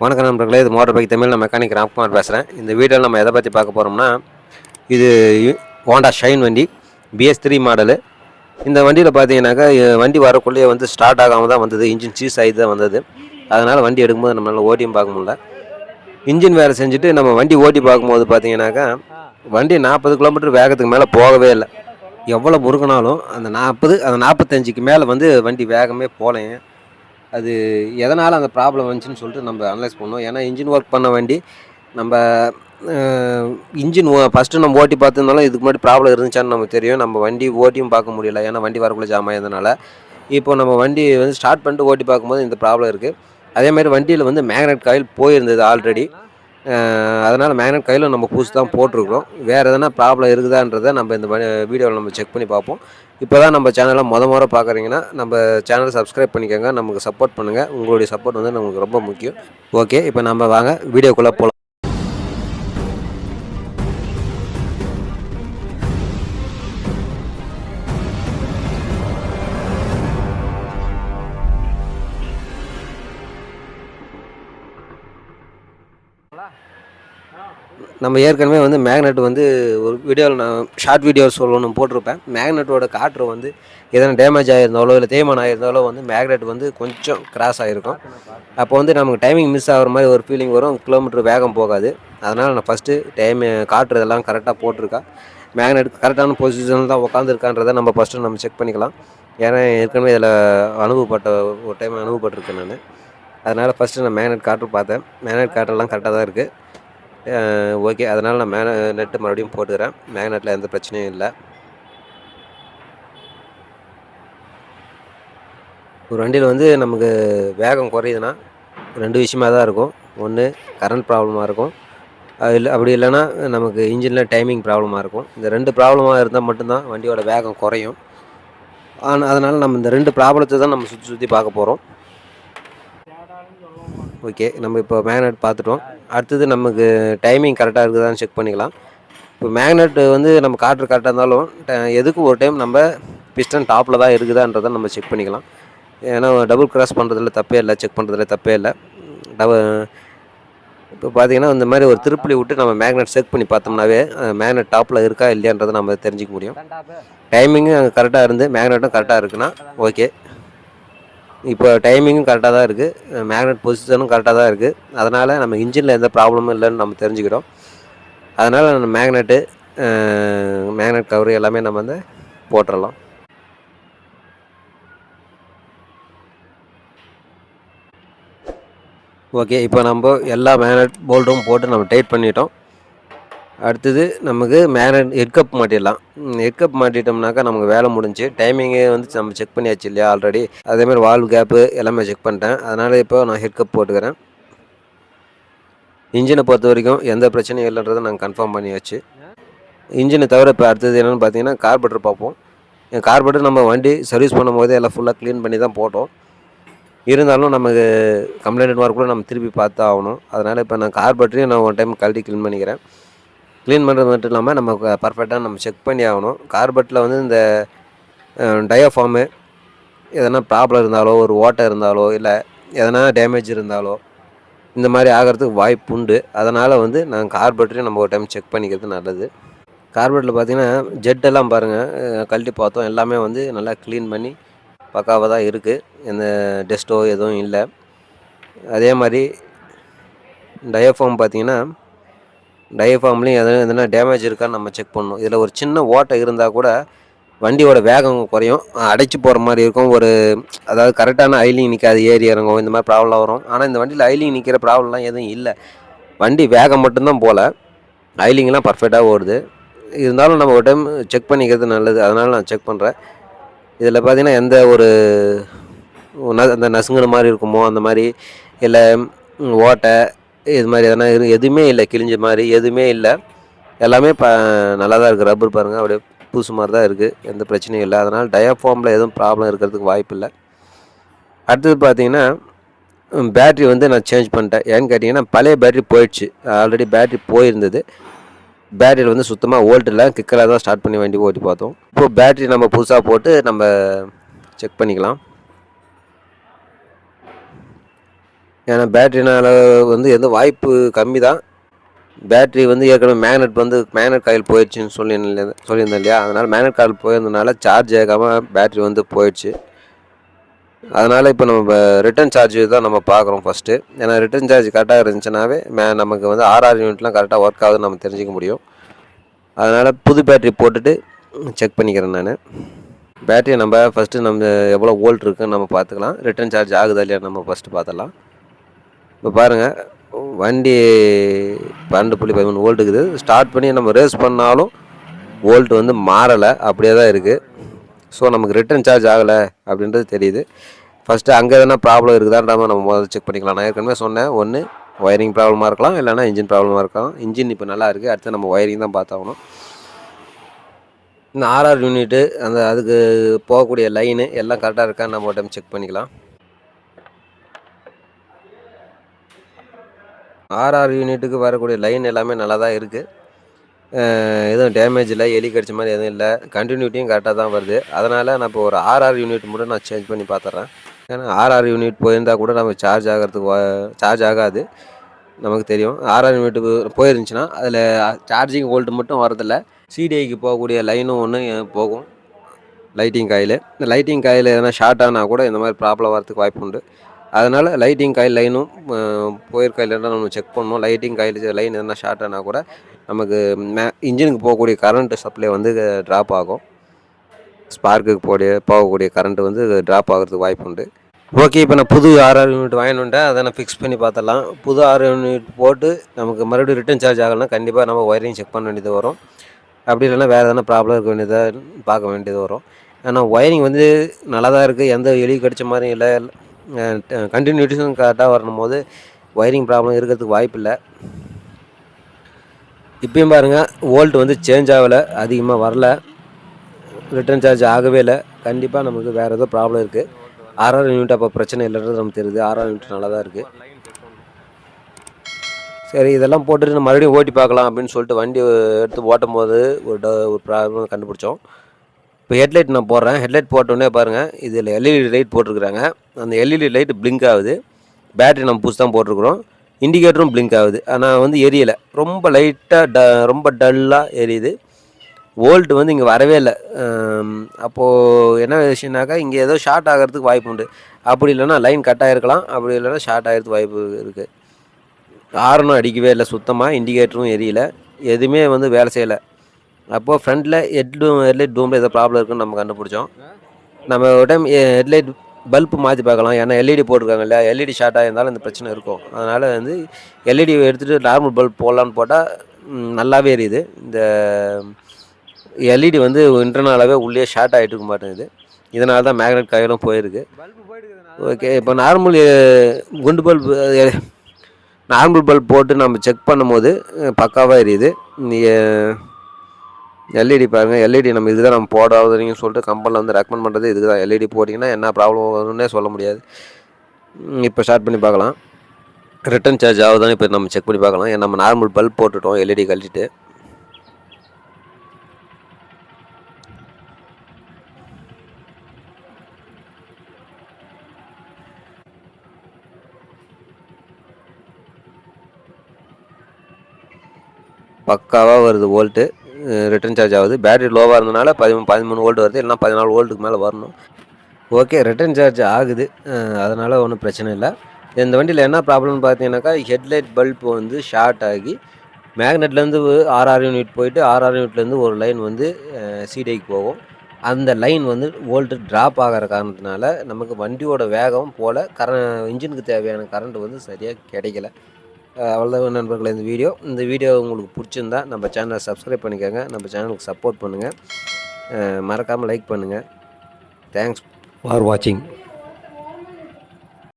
வணக்கம் நண்பர்களே இது மோட்டர் பைக் தமிழ் நான் மெக்கானிக் ராம்குமார் பேசுகிறேன் இந்த வீடியோவில் நம்ம எதை பற்றி பார்க்க போகிறோம்னா இது ஹோண்டா ஷைன் வண்டி பிஎஸ் த்ரீ மாடலு இந்த வண்டியில் பார்த்தீங்கன்னாக்கா வண்டி வரக்குள்ளேயே வந்து ஸ்டார்ட் ஆகாமல் தான் வந்தது. இன்ஜின் சீஸ் ஆகி தான் வந்தது. அதனால் வண்டி எடுக்கும்போது நம்மளால் ஓட்டியும் பார்க்க முடியல. இன்ஜின் வேலை செஞ்சுட்டு நம்ம வண்டி ஓட்டி பார்க்கும்போது பார்த்தீங்கன்னாக்கா வண்டி நாற்பது கிலோமீட்டர் வேகத்துக்கு மேலே போகவே இல்லை. எவ்வளோ முறுக்கினாலும் அந்த நாற்பது அந்த நாற்பத்தஞ்சுக்கு மேலே வந்து வண்டி வேகமே போகலைங்க. அது எதனால் அந்த ப்ராப்ளம் வந்துச்சுன்னு சொல்லிட்டு நம்ம அனலைஸ் பண்ணோம். ஏன்னா இன்ஜின் ஒர்க் பண்ண வண்டி நம்ம இன்ஜின் ஃபஸ்ட்டு நம்ம ஓட்டி பார்த்துருந்தாலும் இதுக்கு முன்னாடி ப்ராப்ளம் இருந்துச்சான்னு நமக்கு தெரியும். நம்ம வண்டி ஓட்டியும் பார்க்க முடியல. ஏன்னா வண்டி வரக்குள்ள ஜாம் ஆயிருந்தனால இப்போ நம்ம வண்டி வந்து ஸ்டார்ட் பண்ணிட்டு ஓட்டி பார்க்கும்போது இந்த ப்ராப்ளம் இருக்குது அதேமாதிரி வண்டியில் வந்து மேக்னெட் காயில் போயிருந்தது ஆல்ரெடி அதனால் மேக்னெட் கையில் நம்ம புதுசு தான் போட்டிருக்கிறோம். வேறு எதனா ப்ராப்ளம் இருக்குதான்றதை நம்ம இந்த வீடியோவில் நம்ம செக் பண்ணி பார்ப்போம். இப்போ தான் நம்ம சேனலை முத முறை பார்க்குறீங்கன்னா நம்ம சேனலை சப்ஸ்கிரைப் பண்ணிக்கோங்க. நமக்கு சப்போர்ட் பண்ணுங்கள் உங்களுடைய சப்போர்ட் வந்து நமக்கு ரொம்ப முக்கியம். ஓகே இப்போ நம்ம வாங்க வீடியோக்குள்ளே போகலாம் நம்ம ஏற்கனவே வந்து மேக்னெட் வந்து ஒரு வீடியோவில் நான் ஷார்ட் வீடியோ சொல்லணும் போட்டிருப்பேன். மேக்னெட்டோட காற்று வந்து எதனா டேமேஜ் ஆகிருந்தாலோ இல்லை தேய்மானம் ஆகிருந்தாலோ வந்து மேக்னெட் வந்து கொஞ்சம் கிராஸ் ஆகிருக்கும் அப்போ வந்து நமக்கு டைமிங் மிஸ் ஆகிற மாதிரி ஒரு ஃபீலிங் வரும். கிலோமீட்டர் வேகம் போகாது. அதனால் நான் ஃபஸ்ட்டு டைம் காற்று இதெல்லாம் கரெக்டாக போட்டிருக்கா. மேக்னெட் கரெக்டான பொசிஷனில் தான் உட்காந்துருக்கான்றதை நம்ம ஃபஸ்ட்டு நம்ம செக் பண்ணிக்கலாம். ஏன்னா ஏற்கனவே இதில் அனுபவப்பட்ட ஒரு டைம் அனுபவப்பட்டிருக்கேன் நான். அதனால் ஃபஸ்ட்டு நான் மேக்னெட் காற்று பார்த்தேன். மேக்னெட் காற்றெல்லாம் கரெக்டாக தான் இருக்குது ஓகே அதனால் நான் மேன நெட்டு மறுபடியும் போட்டுக்கிறேன். மேக்னெட்டில் எந்த பிரச்சனையும் இல்லை. ஒரு வண்டியில் வந்து நமக்கு வேகம் குறையுதுன்னா ரெண்டு விஷயமா தான் இருக்கும். ஒன்று கரண்ட் ப்ராப்ளமாக இருக்கும். அது இல்லை அப்படி இல்லைன்னா நமக்கு இன்ஜினில் டைமிங் ப்ராப்ளமாக இருக்கும். இந்த ரெண்டு ப்ராப்ளமாக இருந்தால் மட்டும்தான் வண்டியோட வேகம் குறையும். ஆனால் அதனால் நம்ம இந்த ரெண்டு ப்ராப்ளத்தை தான் நம்ம சுற்றி சுற்றி பார்க்க போகிறோம் ஓகே நம்ம இப்போ மேக்னெட் பார்த்துட்டோம். அடுத்தது நமக்கு டைமிங் கரெக்டாக இருக்குதான்னு செக் பண்ணிக்கலாம். இப்போ மேக்னெட் வந்து நம்ம காற்று கரெக்டாக இருந்தாலும் ட- எதுக்கு ஒரு டைம் நம்ம பிஸ்டன் டாப்பில் தான் இருக்குதான்றதை நம்ம செக் பண்ணிக்கலாம். ஏன்னா டபுள் கிராஸ் பண்ணுறதுல தப்பே இல்லை செக் பண்ணுறதுல தப்பே இல்லை. டப இப்போ பார்த்தீங்கன்னா இந்த மாதிரி ஒரு திருப்பலி விட்டு நம்ம மேக்னெட் செக் பண்ணி பார்த்தோம்னாவே மேக்னெட் டாப்பில் இருக்கா இல்லையான்றதை நம்ம தெரிஞ்சுக்க முடியும். டைமிங்கும் கரெக்டாக இருந்து மேக்னெட்டும் கரெக்டாக இருக்குன்னா ஓகே இப்போ டைமிங்கும் கரெக்டாக தான் இருக்குது மேக்னெட் பொசிஷனும் கரெக்டாக தான் இருக்குது அதனால் நம்ம இன்ஜினில் எந்த ப்ராப்ளமும் இல்லைன்னு நம்ம தெரிஞ்சுக்கிறோம். அதனால் நம்ம மேக்னெட்டு மேக்னெட் கவர் எல்லாமே நம்ம வந்து போட்டுடலாம் ஓகே இப்போ நம்ம எல்லா மேக்னெட் போல்ட்டும் போட்டு நம்ம டைட் பண்ணிட்டோம். அடுத்தது நமக்கு மேலே ஹெட்கப் மாட்டிடலாம். ஹெட்கப் மாட்டிட்டோம்னாக்கா நமக்கு வேலை முடிஞ்சு டைமிங்கே வந்து நம்ம செக் பண்ணியாச்சு இல்லையா ஆல்ரெடி அதேமாதிரி வால்வ் கேப்பு எல்லாமே செக் பண்ணிட்டேன். அதனால் இப்போ நான் ஹெட்கப் போட்டுக்கிறேன். இன்ஜினை பொறுத்த வரைக்கும் எந்த பிரச்சனையும் இல்லைன்றதை நாங்கள் கன்ஃபார்ம் பண்ணியாச்சு. இன்ஜினை தவிர இப்போ அடுத்தது என்னென்னு பார்த்தீங்கன்னா கார்பெட்டர் பார்ப்போம். என் கார்பெட்டர் நம்ம வண்டி சர்வீஸ் பண்ணும்போது எல்லாம் ஃபுல்லாக க்ளீன் பண்ணி தான் போட்டோம். இருந்தாலும் நமக்கு கம்ப்ளைண்ட் மார்க் கூட நம்ம திருப்பி பார்த்து ஆகணும். அதனால் இப்போ நான் கார்பெட்டரையும் நான் ஒன் டைம் கழட்டி க்ளீன் பண்ணிக்கிறேன். க்ளீன் பண்ணுறது மட்டும் இல்லாமல் நம்ம பர்ஃபெக்டாக நம்ம செக் பண்ணி ஆகணும். கார்பெட்டில் வந்து இந்த டயோஃபார்மு எதனா ப்ராப்ளம் இருந்தாலோ ஒரு ஓட்டை இருந்தாலோ இல்லை எதனா டேமேஜ் இருந்தாலோ இந்த மாதிரி ஆகிறதுக்கு வாய்ப்பு உண்டு. அதனால் வந்து நாங்கள் கார்பெட்டரையும் நம்ம ஒரு டைம் செக் பண்ணிக்கிறது நல்லது. கார்பெட்டில் பார்த்தீங்கன்னா ஜெட்டெல்லாம் பாருங்கள் கழட்டி பார்த்தோம். எல்லாமே வந்து நல்லா க்ளீன் பண்ணி பக்காவாக தான் இருக்குது எந்த டெஸ்ட்டோ எதுவும் இல்லை. அதே மாதிரி டயோஃபார்ம் பார்த்தீங்கன்னா டயஃபார்ம்லேயும் எதனா எதனா டேமேஜ் இருக்கான்னு நம்ம செக் பண்ணணும். இதில் ஒரு சின்ன ஓட்டை இருந்தால் கூட வண்டியோட வேகம் குறையும். அடைச்சி போகிற மாதிரி இருக்கும். ஒரு அதாவது கரெக்டான ஐலிங் நிற்காது ஏறி இறங்கும் இந்த மாதிரி ப்ராப்ளம் வரும். ஆனால் இந்த வண்டியில் ஐலிங் நிற்கிற ப்ராப்ளம்லாம் எதுவும் இல்லை. வண்டி வேகம் மட்டும்தான் போகல ஐலிங்லாம் பர்ஃபெக்டாக ஓடுது. இருந்தாலும் நம்ம ஒரு டைம் செக் பண்ணிக்கிறது நல்லது. அதனால் நான் செக் பண்ணுறேன் இதில் பார்த்திங்கன்னா எந்த ஒரு ந- அந்த நசுங்கிற மாதிரி இருக்குமோ அந்த மாதிரி இல்லை ஓட்டை இது மாதிரி எதனா இரு எதுவுமே இல்லை கிழிஞ்ச மாதிரி எதுவுமே இல்லை. எல்லாமே ப நல்லா தான் இருக்குது ரப்பர் பாருங்கள் அப்படியே புதுசு மாதிரி தான் இருக்குது எந்த பிரச்சனையும் இல்லை. அதனால் டயாஃபார்மில் எதுவும் ப்ராப்ளம் இருக்கிறதுக்கு வாய்ப்பு இல்லை. அடுத்தது பார்த்தீங்கன்னா பேட்ரி வந்து நான் சேஞ்ச் பண்ணிட்டேன். ஏன்னு கேட்டிங்கன்னா பழைய பேட்ரி போயிடுச்சு. ஆல்ரெடி பேட்ரி போயிருந்தது. பேட்டரியில் வந்து சுத்தமாக ஓல்ட் இல்லை. கிக்கராக தான் ஸ்டார்ட் பண்ணி வண்டி ஓட்டி பார்த்தோம். இப்போ பேட்ரி நம்ம புதுசாக போட்டு நம்ம செக் பண்ணிக்கலாம். ஏன்னா பேட்ரினால் வந்து எந்த வாய்ப்பு கம்மி தான் பேட்ரி வந்து ஏற்கனவே மேக்னெட் வந்து மேக்னெட் காயில் போயிடுச்சுன்னு சொல்லி சொல்லியிருந்தேன் இல்லையா? அதனால் மேக்னெட் காயில் போயிருந்தனால சார்ஜ் ஆகாமல் பேட்ரி வந்து போயிடுச்சு. அதனால் இப்போ நம்ம ரிட்டர்ன் சார்ஜ் தான் நம்ம பார்க்குறோம் ஃபஸ்ட்டு ஏன்னா ரிட்டர்ன் சார்ஜ் கரெக்டாக இருந்துச்சுனாவே மே நமக்கு வந்து ஆர்ஆர் யூனிட்லாம் கரெக்டாக ஒர்க் ஆகுதுன்னு நம்ம தெரிஞ்சிக்க முடியும். அதனால் புது பேட்ரி போட்டுட்டு செக் பண்ணிக்கிறேன் நான். பேட்டரியை நம்ம ஃபஸ்ட்டு நம்ம எவ்வளோ வோல்ட் இருக்குன்னு நம்ம பார்த்துக்கலாம். ரிட்டர்ன் சார்ஜ் ஆகுதா இல்லையா நம்ம ஃபஸ்ட்டு பார்த்துடலாம். இப்போ பாருங்கள் வண்டி பன்னெண்டு புள்ளி பதிமூணு வோல்ட் இருக்குது. ஸ்டார்ட் பண்ணி நம்ம ரேஸ் பண்ணாலும் வோல்ட் வந்து மாறலை அப்படியே தான் இருக்குது ஸோ நமக்கு ரிட்டர்ன் சார்ஜ் ஆகலை அப்படின்றது தெரியுது. ஃபஸ்ட்டு அங்கே எதனா ப்ராப்ளம் இருக்குதான்ற நம்ம முதல்ல செக் பண்ணிக்கலாம். நான் ஏற்கனவே சொன்னேன் ஒன்று ஒயரிங் ப்ராப்ளமாக இருக்கலாம் இல்லைனா இன்ஜின் ப்ராப்ளமாக இருக்கலாம். இன்ஜின் இப்போ நல்லா இருக்குது அடுத்து நம்ம ஒயரிங் தான் பார்த்தாகணும். இந்த ஆர்ஆர் யூனிட்டு அந்த அதுக்கு போகக்கூடிய லைனு எல்லாம் கரெக்டாக இருக்கா நம்ம ஒரு டைம் செக் பண்ணிக்கலாம். ஆர்ஆர் யூனிட்டுக்கு வரக்கூடிய லைன் எல்லாமே நல்லா தான் இருக்குது எதுவும் டேமேஜ் இல்லை எலி கடிச்ச மாதிரி எதுவும் இல்லை. கண்டினியூட்டியும் கரெக்டாக தான் வருது. அதனால் நான் இப்போ ஒரு ஆர்ஆர் யூனிட் மட்டும் நான் சேஞ்ச் பண்ணி பார்த்துட்றேன். ஏன்னா ஆர்ஆர் யூனிட் போயிருந்தால் கூட நம்ம சார்ஜ் ஆகிறதுக்கு சார்ஜ் ஆகாது. நமக்கு தெரியும். ஆர்ஆர் யூனிட்டுக்கு போயிருந்துச்சுன்னா அதில் சார்ஜிங் வோல்ட் மட்டும் வரதில்ல சிடிஐக்கு போகக்கூடிய லைனும் ஒன்று போகும். Lighting coil. இந்த லைட்டிங் காயில் எதனா ஷார்ட் ஆனால் கூட இந்த மாதிரி ப்ராப்ளம் வரதுக்கு வாய்ப்பு உண்டு. அதனால் லைட்டிங் காயில் லைனும் போயிருக்கா இல்லைன்னா நம்ம செக் பண்ணணும். லைட்டிங் காயில் லைன் எதனா ஷார்ட் ஆனால் கூட நமக்கு மே இன்ஜினுக்கு போகக்கூடிய கரண்ட்டு சப்ளை வந்து ட்ராப் ஆகும். ஸ்பார்க்குக்கு போடிய போகக்கூடிய கரண்ட் வந்து ட்ராப் ஆகிறதுக்கு வாய்ப்பு உண்டு. ஓகே இப்போ நான் புது ஆர்ஆர் யூனிட் வாங்கினுட்டேன் அதை நான் ஃபிக்ஸ் பண்ணி பார்த்தலாம் புது ஆர்ஆர் யூனிட் போட்டு நமக்கு மறுபடியும் ரிட்டன் சார்ஜ் ஆகலைன்னா கண்டிப்பாக நம்ம ஒயரிங் செக் பண்ண வேண்டியது வரும். அப்படி இல்லைன்னா வேறு எதனா ப்ராப்ளம் இருக்க வேண்டியதாக பார்க்க வேண்டியது வரும். ஆனால் ஒயரிங் வந்து நல்லா தான் இருக்குது எந்த எலி கடித்த மாதிரி இல்லை. கண்டினியூட்டிஸும் கரெக்டாக வரணும் போது ஒயரிங் ப்ராப்ளம் இருக்கிறதுக்கு வாய்ப்பு இல்லை. இப்பயும் பாருங்கள் வோல்ட் வந்து சேஞ்ச் ஆகலை அதிகமாக வரல. ரிட்டர்ன் சார்ஜ் ஆகவே இல்லை. கண்டிப்பாக நமக்கு வேறு ஏதோ ப்ராப்ளம் இருக்குது ஆர்ஆர் யூனிட் அப்போ பிரச்சனை இல்லைன்றது நமக்கு தெரியுது. ஆர்ஆர் யூனிட் நல்லா தான் இருக்குது சரி இதெல்லாம் போட்டுட்டு மறுபடியும் ஓட்டி பார்க்கலாம் அப்படின்னு சொல்லிட்டு வண்டி எடுத்து ஓட்டும் போது ஒரு ட ஒரு ப்ராப்ளம் கண்டுபிடிச்சோம். இப்போ ஹெட்லைட் நான் போடுறேன். ஹெட்லைட் போட்டோடனே பாருங்கள் இதில் எல்இடி லைட் போட்டிருக்கிறாங்க. அந்த எல்இடி லைட் பிளிங்க் ஆகுது. பேட்ரி நம்ம புதுசு தான் போட்டிருக்கிறோம். இண்டிகேட்டரும் பிளிங்க் ஆகுது. ஆனால் வந்து எரியலை. ரொம்ப லைட்டாக ட ரொம்ப டல்லாக எரியுது. வோல்ட் வந்து இங்கே வரவே இல்லை. அப்போது என்ன விஷயம்னாக்கா இங்கே ஏதோ ஷார்ட் ஆகிறதுக்கு வாய்ப்பு உண்டு. அப்படி இல்லைன்னா லைன் கட் ஆகிருக்கலாம் அப்படி இல்லைன்னா ஷார்ட் ஆகிறதுக்கு வாய்ப்பு இருக்குது ஹாரனும் அடிக்கவே இல்லை. சுத்தமாக இண்டிகேட்டரும் எரியலை. எதுவுமே வந்து வேலை செய்யலை. அப்போது ஃப்ரண்ட்டில் ஹெட் டூம் ஹெட்லைட் டூமில் ஏதோ ப்ராப்ளம் இருக்குன்னு நம்ம கண்டுபிடிச்சோம். நம்ம ஒரு டைம் ஹெட்லைட் பல்ப் மாற்றி பார்க்கலாம். ஏன்னா எல்இடி போட்டிருக்காங்க இல்லையா எல்இடி ஷார்ட்டாக இருந்தாலும் இந்த பிரச்சனை இருக்கும். அதனால் வந்து எல்இடி எடுத்துகிட்டு நார்மல் பல்ப் போடலான்னு போட்டால் நல்லாவே எரியுது. இந்த எல்இடி வந்து இன்டர்னலாகவே உள்ளே ஷார்ட் ஆகிட்டு இருக்க மாட்டேங்குது. இதனால தான் மேக்னெட் காயிலும் போயிருக்கு. ஓகே இப்போ நார்மல் குண்டு பல்ப் நார்மல் பல்ப் போட்டு நம்ம செக் பண்ணும்போது பக்காவாக எரியுது. எல்இடி பாருங்கள் எல்இடி நம்ம இதுதான் நம்ம போடாதுன்னு சொல்லிட்டு கம்பெனியில் வந்து ரெக்கமெண்ட் பண்ணுறது இதுக்கு தான் எல்இடி போட்டிங்கன்னா என்ன ப்ராப்ளம் வரும்னே சொல்ல முடியாது. இப்போ ஸ்டார்ட் பண்ணி பார்க்கலாம். ரிட்டன் சார்ஜ் ஆகுதான்னு இப்போ நம்ம செக் பண்ணி பார்க்கலாம். ஏன்னா நம்ம நார்மல் பல்ப் போட்டுட்டோம். எல்இடி கழட்டிட்டு. பக்காவாக வருது வோல்ட்டு ரிட்டர்ன் சார்ஜ் ஆகுது. பேட்டரி லோவாக இருந்தனால பதிமூணு பதிமூணு வோல்ட் வருது. இல்லைனா பதினாலு வோல்ட்டுக்கு மேலே வரணும். ஓகே ரிட்டர்ன் சார்ஜ் ஆகுது. அதனால் ஒன்றும் பிரச்சனை இல்லை. இந்த வண்டியில் என்ன ப்ராப்ளம்னு பார்த்தீங்கன்னாக்கா ஹெட்லைட் பல்ப் வந்து ஷார்ட் ஆகி மேக்னெட்லேருந்து ஆர்ஆர் யூனிட் போயிட்டு ஆர்ஆர் யூனிட்லேருந்து ஒரு லைன் வந்து சீடைக்கு போகும். அந்த லைன் வந்து வோல்ட்டு ட்ராப் ஆகிற காரணத்தினால நமக்கு வண்டியோட வேகம் போல் கர இன்ஜினுக்கு தேவையான கரண்ட் வந்து சரியாக கிடைக்கல. அவ்வளோதான் நண்பர்களே இந்த வீடியோ. இந்த வீடியோ உங்களுக்கு பிடிச்சிருந்தா நம்ம சேனலை சப்ஸ்கிரைப் பண்ணிக்கோங்க. நம்ம சேனலுக்கு சப்போர்ட் பண்ணுங்கள் மறக்காமல் லைக் பண்ணுங்கள் தேங்க்ஸ் ஃபார் வாட்சிங்